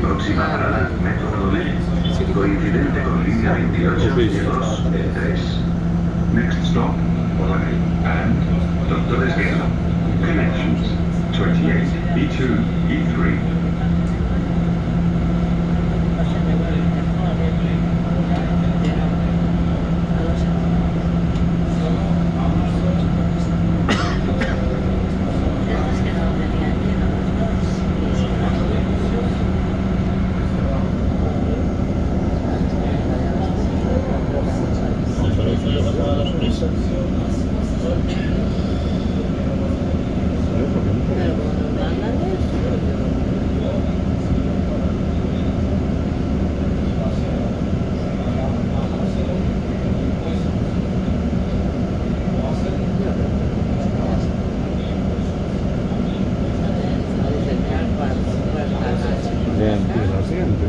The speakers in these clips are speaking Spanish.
Próxima parada, Metro Rodolí. Coincidente con línea 28 Office. y 2 de 3. Next stop, Rodolí. And Doctores Guerra. Connections. 28, E2, E3. Bien, tienes la siguiente.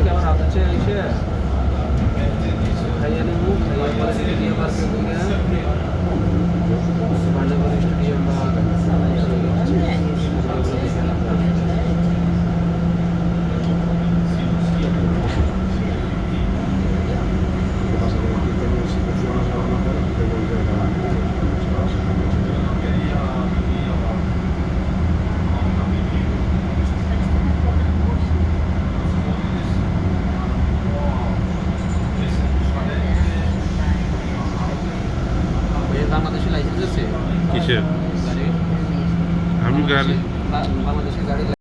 থেকে আমার আদর্শে এসে খাইয়ে নেব খাইয়ে কিসের? আমি গাড়ি